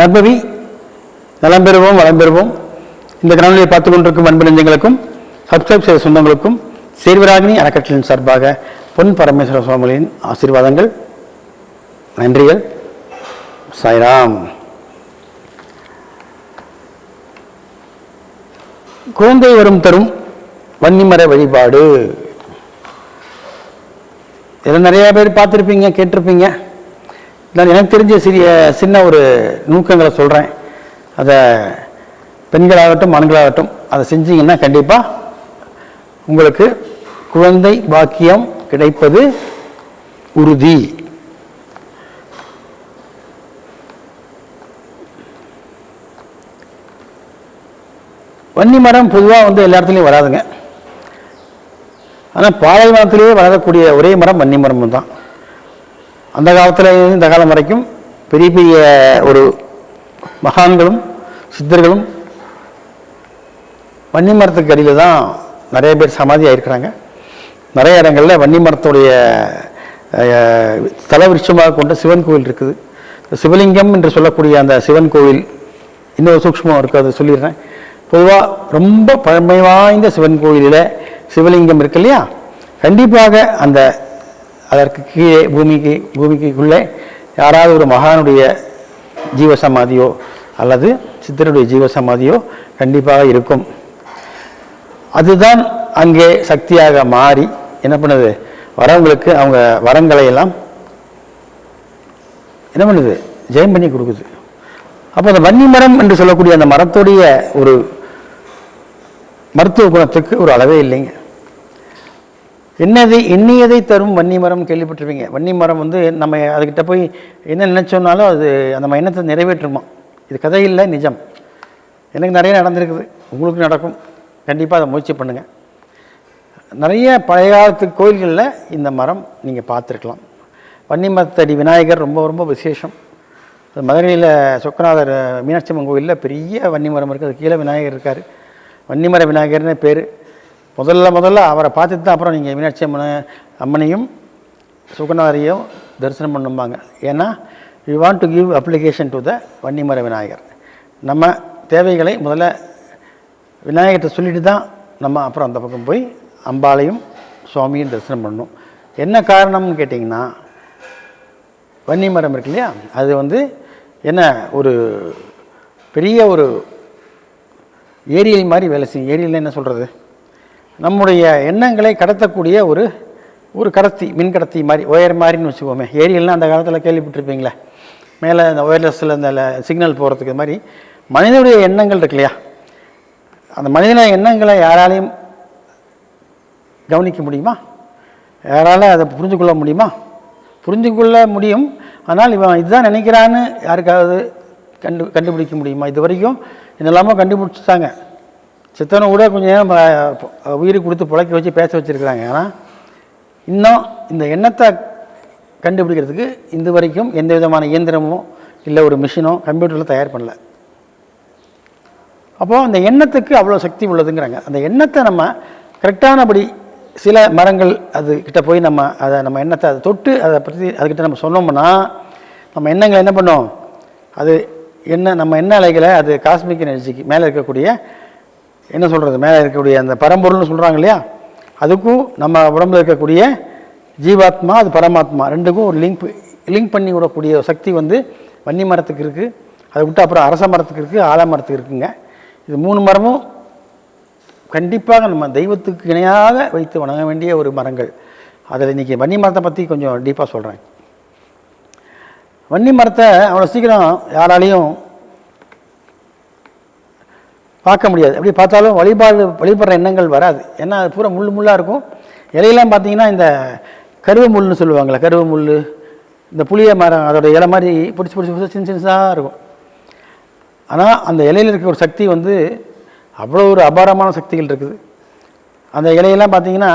நற்பவி நலம் பெறுவோம் வளம் பெறுவோம். இந்த கணவனியை பார்த்து கொண்டிருக்கும் அன்பு நெஞ்சங்களுக்கும் சப்ஸ்கிரைப் செய்த சொந்தங்களுக்கும் சேர்வராகினி அறக்கட்டளின் சார்பாக பொன் பரமேஸ்வர சுவாமிகளின் ஆசீர்வாதங்கள் நன்றிகள். சாய்ராம். குழந்தை வரும் தரும் வன்னிமர வழிபாடு. இதில் நிறையா பேர் பார்த்துருப்பீங்க கேட்டிருப்பீங்க. நான் எனக்கு தெரிஞ்ச சிறிய சின்ன ஒரு நூக்கங்களை சொல்கிறேன் அதை பெண்களாகட்டும் ஆண்களாகட்டும் அதை செஞ்சீங்கன்னா கண்டிப்பாக உங்களுக்கு குழந்தை பாக்கியம் கிடைப்பது உறுதி. வன்னி மரம் பொதுவாக வந்து எல்லா இடத்துலையும் வராதுங்க. ஆனால் பாலைவனத்திலேயே வளரக்கூடிய ஒரே மரம் வன்னி மரம் தான் அந்த காலத்தில் இந்த காலம் வரைக்கும் பெரிய பெரிய ஒரு மகான்களும் சித்தர்களும் வன்னி மரத்துக்கு அடியில் தான் நிறைய பேர் சமாதி ஆயிருக்கிறாங்க. நிறைய இடங்களில் வன்னி மரத்துடைய ஸ்தல விருட்சமாக கொண்ட சிவன் கோவில் இருக்குது. சிவலிங்கம் என்று சொல்லக்கூடிய அந்த சிவன் கோவில் இன்னொரு சூக்ஷ்மம் இருக்குது அதை சொல்லிடுறேன். பொதுவாக ரொம்ப பழமை வாய்ந்த சிவன் கோயிலில் சிவலிங்கம் இருக்கு இல்லையா? கண்டிப்பாக அந்த அதற்கு கீழே பூமிக்கு பூமிக்குள்ளே யாராவது ஒரு மகானுடைய ஜீவசமாதியோ அல்லது சித்தருடைய ஜீவசமாதியோ கண்டிப்பாக இருக்கும். அதுதான் அங்கே சக்தியாக மாறி என்ன பண்ணுது? வரவங்களுக்கு அவங்க வரங்களை எல்லாம் என்ன பண்ணுது? ஜெயம் பண்ணி கொடுக்குது. அப்போ அந்த வன்னி மரம் என்று சொல்லக்கூடிய அந்த மரத்துடைய ஒரு மருத்துவ குணத்துக்கு ஒரு அளவே இல்லைங்க. என்னது எண்ணியதை தரும் வன்னி மரம் கேள்விப்பட்டிருப்பீங்க. வன்னி மரம் வந்து நம்ம அதுக்கிட்ட போய் என்ன நினச்சோன்னாலும் அது அந்த எண்ணத்தை நிறைவேற்றுமா? இது கதை இல்லை நிஜம். எனக்கு நிறைய நடந்திருக்குது. உங்களுக்கு நடக்கும். கண்டிப்பாக அதை முயற்சி பண்ணுங்கள் நிறைய பழைய காலத்து கோயில்களில் இந்த மரம் நீங்கள் பார்த்துருக்கலாம். வன்னிமரத்தடி விநாயகர் ரொம்ப ரொம்ப விசேஷம். அது மதுரையில் சொக்கநாதர் மீனாட்சி அம்மன் கோயிலில் பெரிய வன்னி மரம் இருக்குது அது கீழே விநாயகர் இருக்கார். வன்னிமர விநாயகர்னு பேர். முதல்ல முதல்ல அவரை பார்த்துட்டு தான் அப்புறம் நீங்கள் மீனாட்சி அம்மனை அம்மனையும் சுகுணாரியும் தரிசனம் பண்ணும்பாங்க. ஏன்னா you want to give application to the வன்னிமர Vinayagar. நம்ம தேவைகளை முதல்ல விநாயகர்கிட்ட சொல்லிட்டு தான் நம்ம அப்புறம் அந்த பக்கம் போய் அம்பாளையும் சுவாமியும் தரிசனம் பண்ணணும். என்ன காரணம்னு கேட்டிங்கன்னா வன்னி மரம் இருக்கு இல்லையா? அது வந்து என்ன ஒரு பெரிய ஒரு ஏரியல் மாதிரி வேலை செய்யும். ஏரியல் என்ன சொல்கிறது நம்முடைய எண்ணங்களை கடத்தக்கூடிய ஒரு ஒரு கடத்தி மின் கடத்தி மாதிரி ஒயர் மாதிரின்னு வச்சுக்கோமே. ஏரியெல்லாம் அந்த காலத்தில் கேள்விப்பட்டிருப்பீங்களே? மேலே அந்த ஒயர்லெஸில் அந்த சிக்னல் போகிறதுக்கு மாதிரி மனிதனுடைய எண்ணங்கள் இருக்கு இல்லையா? அந்த மனிதன எண்ணங்களை யாராலையும் கவனிக்க முடியுமா? யாரால் அதை புரிஞ்சு கொள்ள முடியுமா? புரிஞ்சு கொள்ள முடியும். ஆனால் இவன் இதுதான் நினைக்கிறான்னு யாருக்காவது கண்டு கண்டுபிடிக்க முடியுமா? இது வரைக்கும் என்னெல்லாமோ கண்டுபிடிச்சிட்டாங்க. சித்தனை கூட கொஞ்சம் நேரம் உயிர் கொடுத்து புழைக்க வச்சு பேச வச்சுருக்கிறாங்க. ஆனால் இன்னும் இந்த எண்ணத்தை கண்டுபிடிக்கிறதுக்கு இந்த வரைக்கும் எந்த விதமான இயந்திரமோ இல்லை ஒரு மிஷினோ கம்ப்யூட்டரில் தயார் பண்ணல. அப்போது அந்த எண்ணத்துக்கு அவ்வளோ சக்தி உள்ளதுங்கிறாங்க. அந்த எண்ணத்தை நம்ம கரெக்டானபடி சில மரங்கள் அது கிட்ட போய் நம்ம அதை நம்ம எண்ணத்தை அதை தொட்டு அதை பற்றி அதுக்கிட்ட நம்ம சொன்னோம்னா நம்ம எண்ணங்களை என்ன பண்ணோம்? அது என்ன நம்ம எண்ண அலைகளை அது காஸ்மிக் எனர்ஜிக்கு மேலே இருக்கக்கூடிய என்ன சொல்கிறது மேலே இருக்கக்கூடிய அந்த பரம்பொருள்னு சொல்கிறாங்க இல்லையா? அதுக்கும் நம்ம உடம்புல இருக்கக்கூடிய ஜீவாத்மா அது பரமாத்மா ரெண்டுக்கும் ஒரு லிங்க் லிங்க் பண்ணி விடக்கூடிய சக்தி வந்து வன்னி மரத்துக்கு இருக்குது அதை விட்டு அப்புறம் அரச மரத்துக்கு இருக்குது ஆலமரத்துக்கு இருக்குங்க. இது மூணு மரமும் கண்டிப்பாக நம்ம தெய்வத்துக்கு இணையாக வைத்து வணங்க வேண்டிய ஒரு மரங்கள். அதில் இன்றைக்கி வன்னி மரத்தை பற்றி கொஞ்சம் டீப்பாக சொல்கிறேன் வன்னி மரத்தை அவ்வளோ சீக்கிரம் யாராலையும் பார்க்க முடியாது. அப்படி பார்த்தாலும் வழிபாடு வழிபடுற எண்ணங்கள் வராது. ஏன்னா அது பூரா முள் முள்ளாக இருக்கும். இலையெல்லாம் பார்த்தீங்கன்னா இந்த கருவு முள்னு சொல்லுவாங்கள்ல கருவ முள் இந்த புளிய மரம் அதோடய இலை மாதிரி பிடிச்சி பிடிச்சி பிடிச்சி சின்ன சின்னதாக இருக்கும். ஆனால் அந்த இலையில் இருக்க ஒரு சக்தி வந்து அவ்வளோ ஒரு அபாரமான சக்திகள் இருக்குது. அந்த இலையெல்லாம் பார்த்தீங்கன்னா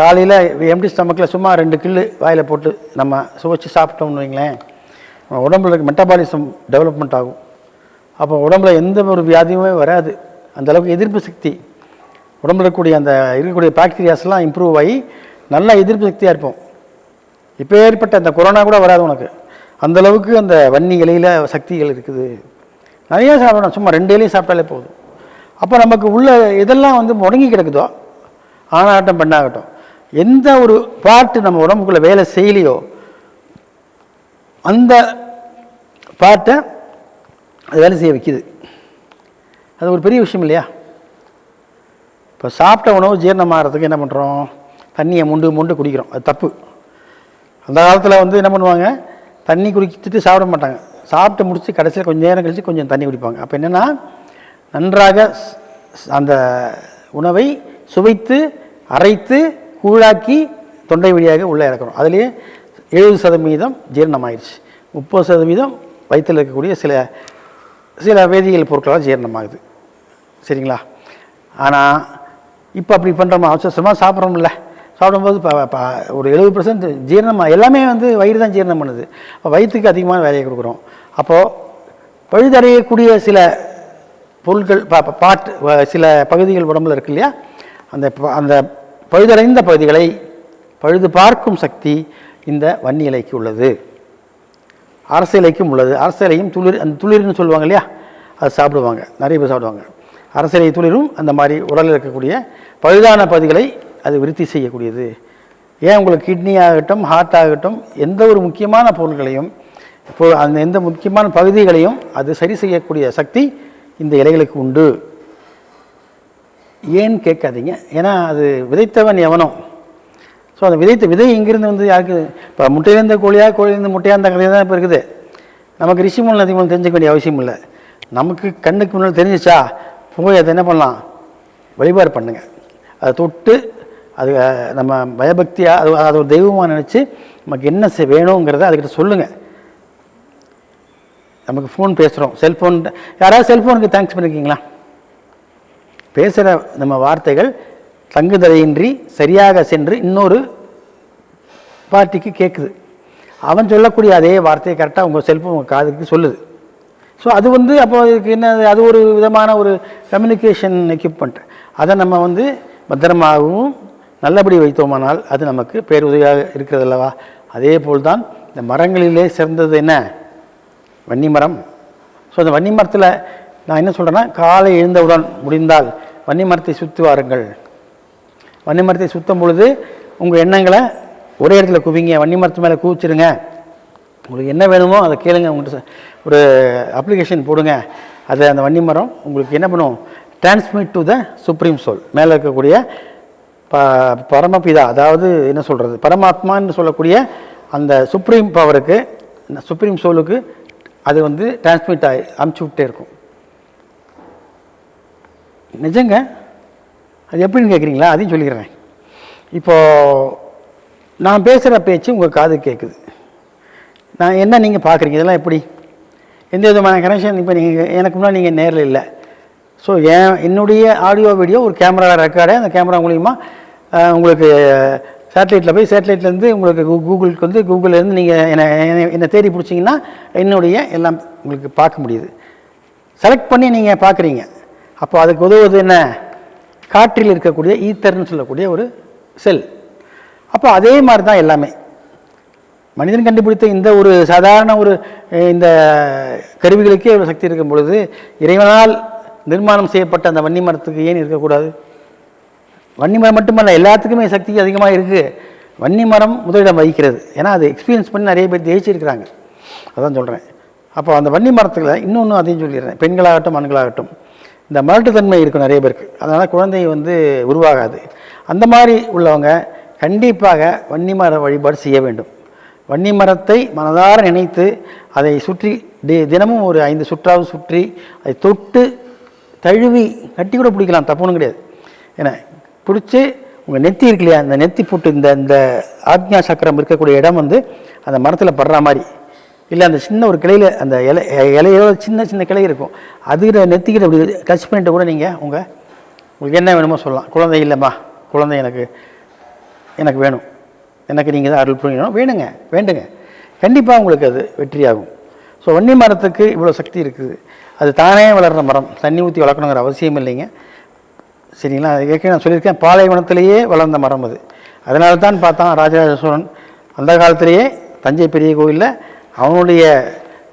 காலையில் எம்டி ஸ்டமக்கில் சும்மா ரெண்டு கில்லு வாயில் போட்டு நம்ம சுவைச்சு சாப்பிட்டோம்னு வைங்களேன் உடம்புல இருக்க மெட்டபாலிசம் டெவலப்மெண்ட் ஆகும். அப்போ உடம்புல எந்த ஒரு வியாதியுமே வராது. அந்தளவுக்கு எதிர்ப்பு சக்தி. உடம்புல இருக்கக்கூடிய அந்த இருக்கக்கூடிய பாக்டீரியாஸ்லாம் இம்ப்ரூவ் ஆகி நல்லா எதிர்ப்பு சக்தியாக இருப்போம். இப்போ ஏற்பட்ட அந்த கொரோனா கூட வராது உனக்கு. அந்தளவுக்கு அந்த வன்னி இலையில் சக்திகள் இருக்குது. நிறையா சாப்பிடணும் சும்மா ரெண்டு இலையும் சாப்பிட்டாலே போதும். அப்போ நமக்கு உள்ள இதெல்லாம் வந்து முடங்கி கிடக்குதோ? ஆணாகட்டும் பெண்ணாகட்டும். எந்த ஒரு பாட்டு நம்ம உடம்புக்குள்ளே வேலை செய்யலையோ அந்த பாட்டை அது வேலை செய்ய வைக்குது. அது ஒரு பெரிய விஷயம் இல்லையா? இப்போ சாப்பிட்ட உணவு ஜீரணமாகறதுக்கு என்ன பண்ணுறோம் தண்ணியை முண்டு முண்டு குடிக்கிறோம். அது தப்பு. அந்த காலத்தில் வந்து என்ன பண்ணுவாங்க? தண்ணி குடிச்சிட்டு சாப்பிட மாட்டாங்க. சாப்பிட்டு முடித்து கடைசியில் கொஞ்சம் நேரம் கழித்து கொஞ்சம் தண்ணி குடிப்பாங்க. அப்போ என்னென்னா நன்றாக அந்த உணவை சுவைத்து அரைத்து கூழாக்கி தொண்டை வழியாக உள்ளே இறக்குறோம் அதுலேயே எழுபது சதவீதம் ஜீரணமாயிடுச்சு முப்பது சதவீதம் வயிற்றில் இருக்கக்கூடிய சில சில வேதியியல் பொருட்களால் ஜீரணமாகுது. சரிங்களா? ஆனால் இப்போ அப்படி பண்ணுறோமா அவசரமாக சாப்பிட்றோம்ல சாப்பிடும்போது இப்போ ஒரு எழுபது பர்சன்ட் ஜீரணமாக எல்லாமே வந்து வயிறு தான் ஜீரணம் பண்ணுது. அப்போ வயிற்றுக்கு அதிகமான வேலையை கொடுக்குறோம். அப்போது பழுதடையக்கூடிய சில பொருட்கள் பாட்டு வ- சில பகுதிகள் உடம்புல இருக்கு இல்லையா? அந்த ப- அந்த பழுதடைந்த பகுதிகளை பழுது பார்க்கும் சக்தி இந்த வன்னி இலைக்கு உள்ளது. அரசியலைக்கும் உள்ளது. அரசியலையும் துளிர் அந்த துளிர்னு சொல்லுவாங்க இல்லையா? அது சாப்பிடுவாங்க. நிறைய பேர் சாப்பிடுவாங்க. அரசியலை துளிரும் அந்த மாதிரி உடலில் இருக்கக்கூடிய பழுதான பகுதிகளை அது விருத்தி செய்யக்கூடியது. ஏன் உங்களுக்கு கிட்னி ஆகட்டும் ஹார்ட் ஆகட்டும் எந்த ஒரு முக்கியமான பொருள்களையும் இப்போ அந்த எந்த முக்கியமான பகுதிகளையும் அது சரி செய்யக்கூடிய சக்தி இந்த இலைகளுக்கு உண்டு. ஏன்னு கேட்காதீங்க. ஏன்னா அது விதைத்தவன் எவனோ ஸோ அந்த விதைத்த விதை இங்கிருந்து வந்து யாருக்கு? இப்போ முட்டையிலேருந்து கோழியாக கோழியிலேருந்து முட்டையாக அந்த கதையாக தான் இப்போ இருக்குது. நமக்கு ரிஷி மூலம் அதிகமாக தெரிஞ்சுக்க வேண்டிய அவசியம் இல்லை. நமக்கு கண்ணுக்கு முன்னால் தெரிஞ்சிச்சா போய் அதை என்ன பண்ணலாம்? வழிபாடு பண்ணுங்கள் அதை தொட்டு அது நம்ம பயபக்தியாக அது அது ஒரு தெய்வமாக நினச்சி நமக்கு என்ன செய் வேணுங்கிறத அதுக்கிட்ட சொல்லுங்கள் நமக்கு ஃபோன் பேசுகிறோம் செல்ஃபோன் யாராவது செல்ஃபோனுக்கு தேங்க்ஸ் பண்ணியிருக்கீங்களா பேசுகிற நம்ம வார்த்தைகள் தங்குதலையின்றி சரியாக சென்று இன்னொரு பார்ட்டிக்கு கேட்குது அவன் சொல்லக்கூடிய அதே வார்த்தையை கரெக்டாக உங்கள் செல்ஃபோன் உங்கள் காதுக்கு சொல்லுது. ஸோ அது வந்து அப்போ இதுக்கு என்ன அது ஒரு விதமான ஒரு கம்யூனிகேஷன் எக்யூப்மெண்ட் அதை நம்ம வந்து பத்திரமாகவும் நல்லபடி வைத்தோமானால் அது நமக்கு பேருதவியாக இருக்கிறது அல்லவா? அதே போல்தான் இந்த மரங்களிலே சிறந்தது என்ன? வன்னி மரம். ஸோ அந்த வன்னி மரத்தில் நான் என்ன சொல்கிறேன்னா காலை எழுந்தவுடன் முடிந்தால் வன்னி மரத்தை சுற்றி வாருங்கள். வன்னி மரத்தை சுத்தும் பொழுது உங்கள் எண்ணங்களை ஒரே இடத்துல குவிங்க. வன்னி மரத்து மேலே குவிச்சிருங்க. உங்களுக்கு என்ன வேணுமோ அதை கேளுங்க. உங்கள்கிட்ட ஒரு அப்ளிகேஷன் போடுங்க. அது அந்த வன்னி மரம் உங்களுக்கு என்ன பண்ணும்? Transmit to the supreme soul மேலே இருக்கக்கூடிய ப பரமபிதா அதாவது என்ன சொல்கிறது பரமாத்மான்னு சொல்லக்கூடிய அந்த சுப்ரீம் பவருக்கு சுப்ரீம் சோலுக்கு அது வந்து டிரான்ஸ்மிட் ஆகி அமுச்சு விட்டே இருக்கும். நிஜங்க? அது எப்படின்னு கேட்குறீங்களா? அதையும் சொல்லிக்கிறேன் இப்போது நான் பேசுகிற பேச்சு உங்கள் காது கேட்குது. நான் என்ன நீங்கள் பார்க்குறீங்க? இதெல்லாம் எப்படி? எந்த விதமான கனெக்ஷன் இப்போ நீங்கள் எனக்கு முன்னாடி நீங்கள் நேரில் இல்லை. ஸோ என் என்னுடைய ஆடியோ வீடியோ ஒரு கேமரா ரெக்கார்டு அந்த கேமரா மூலிமா உங்களுக்கு சேட்டலைட்டில் போய் சேட்டலைட்லேருந்து உங்களுக்கு கூ- கூகுளுக்கு வந்து கூகுள்லேருந்து நீங்கள் என்னை என்னை- என்னை தேடி பிடிச்சிங்கன்னா என்னுடைய எல்லாம் உங்களுக்கு பார்க்க முடியுது. செலக்ட் பண்ணி நீங்கள் பார்க்குறீங்க. அப்போ அதுக்கு உதவுவது என்ன? காற்றில் இருக்கக்கூடிய ஈத்தர்னு சொல்லக்கூடிய ஒரு செல். அப்போ அதே மாதிரி தான் எல்லாமே. மனிதன் கண்டுபிடித்த இந்த ஒரு சாதாரண ஒரு இந்த கருவிகளுக்கே ஒரு சக்தி இருக்கும் பொழுது இறைவனால் நிர்மாணம் செய்யப்பட்ட அந்த வன்னி மரத்துக்கு ஏன் இருக்கக்கூடாது? வன்னி மரம் மட்டுமல்ல எல்லாத்துக்குமே சக்தி அதிகமாக இருக்குது வன்னி மரம் முதலிடம் வகிக்கிறது. ஏன்னா அது எக்ஸ்பீரியன்ஸ் பண்ணி நிறைய பேர் ஜெயிச்சிருக்கிறாங்க. அதான் சொல்கிறேன் அப்போ அந்த வன்னி மரத்தில் இன்னொன்று அதையும் சொல்லிடுறேன். பெண்களாகட்டும் ஆண்களாகட்டும். இந்த மலட்டுத்தன்மை இருக்கும் நிறைய பேருக்கு. அதனால் குழந்தை வந்து உருவாகாது. அந்த மாதிரி உள்ளவங்க கண்டிப்பாக வன்னி மர வழிபாடு செய்ய வேண்டும். வன்னி மரத்தை மனதார நினைத்து அதை சுற்றி தி- தினமும் ஒரு ஐந்து சுற்றாவது சுற்றி அதை தொட்டு தழுவி கட்டி கூட பிடிக்கலாம். தப்புன்னு கிடையாது. ஏன்னா பிடிச்சி உங்கள் நெத்தி இருக்கு இல்லையா? அந்த நெத்தி போட்டு இந்த இந்த ஆக்ஞா சக்கரம் இருக்கக்கூடிய இடம் வந்து அந்த மரத்தில் படுற மாதிரி. இல்லை அந்த சின்ன ஒரு கிளையில் அந்த இலை இலையோ சின்ன சின்ன கிளை இருக்கும். அதுக்கிட்ட நெத்திக்கிட்ட அப்படி டச் பண்ணிட்டு கூட நீங்கள் உங்கள் உங்களுக்கு என்ன வேணுமோ சொல்லலாம். குழந்தை இல்லைம்மா. குழந்தை எனக்கு எனக்கு வேணும். எனக்கு நீங்கள் தான் அருள் புரியணும் வேணுங்க வேண்டுங்க. கண்டிப்பாக உங்களுக்கு அது வெற்றியாகும். ஸோ வன்னி மரத்துக்கு இவ்வளோ சக்தி இருக்குது. அது தானே வளர்கிற மரம். தண்ணி ஊற்றி வளர்க்கணுங்கிற அவசியம் இல்லைங்க. சரிங்களா? அது ஏற்கனவே நான் சொல்லியிருக்கேன் பாலைவனத்திலேயே வளர்ந்த மரம் அது. அதனால தான் பார்த்தா ராஜராஜ சோழன் அந்த காலத்திலேயே தஞ்சை பெரிய கோயிலில் அவனுடைய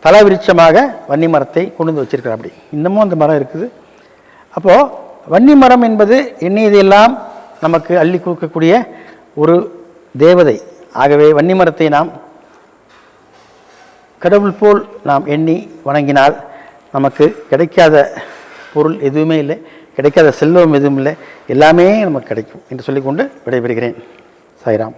தலவிருட்சமாக வன்னி மரத்தை கொண்டு வந்து வச்சிருக்கிறார் அப்படி. இன்னமும் அந்த மரம் இருக்குது. அப்போது வன்னி மரம் என்பது எண்ணியதெல்லாம் நமக்கு அள்ளி கொடுக்கக்கூடிய ஒரு தேவதை. ஆகவே வன்னி மரத்தை நாம் கடவுள் போல் நாம் எண்ணி வணங்கினால் நமக்கு கிடைக்காத பொருள் எதுவுமே இல்லை. கிடைக்காத செல்வம் எதுவும் இல்லை. எல்லாமே நமக்கு கிடைக்கும் என்று சொல்லிக்கொண்டு விடைபெறுகிறேன். சாய்ராம்.